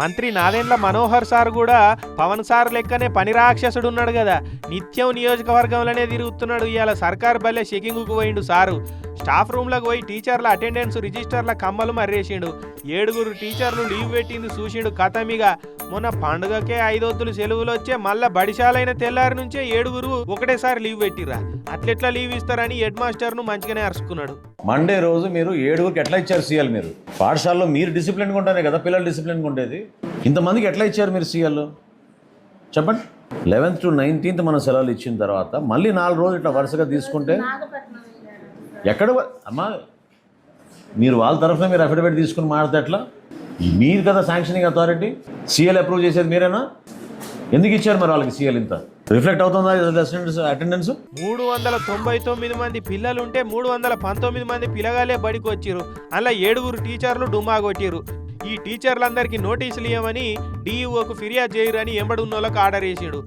మంత్రి నాదెండ్ల మనోహర్ సార్ కూడా పవన్ సార్ లెక్కనే పని రాక్షసుడు ఉన్నాడు కదా. నిత్యం నియోజకవర్గంలోనే తిరుగుతున్నాడు ఇవాళ సర్కార్ బల్లే చెకింగ్కు పోయిండు సారు. స్టాఫ్ రూమ్లోకి పోయి టీచర్ల అటెండెన్స్ రిజిస్టర్ల కమ్మలు మర్రేసిండు. ఏడుగురు టీచర్లు లీవ్ పెట్టింది చూసిండు కథమిగా. మొన్న పండుగకే ఐదొద్దులు సెలవులు వచ్చే మళ్ళా బడిశాలైన తెల్లారి నుంచే ఏడుగురు ఒకటేసారి లీవ్ పెట్టిరా అట్లెట్లా లీవ్ ఇస్తారని హెడ్ మాస్టర్ను మంచిగానే అరుచుకున్నాడు మండే రోజు మీరు ఏడుగురికి ఎట్లా ఇచ్చారు సీఎల్ మీరు? పాఠశాలలో మీరు డిసిప్లిన్గా ఉంటేనే కదా పిల్లలు డిసిప్లిన్గా ఉండేది. ఇంతమందికి ఎట్లా ఇచ్చారు మీరు సీఎల్? చెప్పండి. లెవెన్త్ టు నైన్టీన్త్ మనం సెలవులు ఇచ్చిన తర్వాత మళ్ళీ నాలుగు రోజులు ఇట్లా వరుసగా తీసుకుంటే ఎక్కడ అమ్మా మీరు వాళ్ళ తరఫున మీరు అఫిడవిట్ తీసుకుని మాట్లాడితే ఎట్లా? మీరు కదా శాంక్షనింగ్ అథారిటీ సీఎల్ అప్రూవ్ చేసేది మీరేనా? ఎందుకు ఇచ్చారు మరి వాళ్ళకి సీఎల్ ఇంత? రిఫ్లెక్ట్ అవుతుందా అటెండెన్స్ మూడు వందల తొంభై తొమ్మిది మంది పిల్లలు ఉంటే మూడు వందల పంతొమ్మిది మంది పిల్లగాలే బడికి వచ్చారు అలా ఏడుగురు టీచర్లు డుమ్మా కొట్టిరు ఈ టీచర్లందరికీ నోటీసులు ఇవ్వమని డిఈఓకు ఫిర్యాదు చేయరని ఎంబడున్నోళ్ళకి ఆర్డర్ వేసాడు.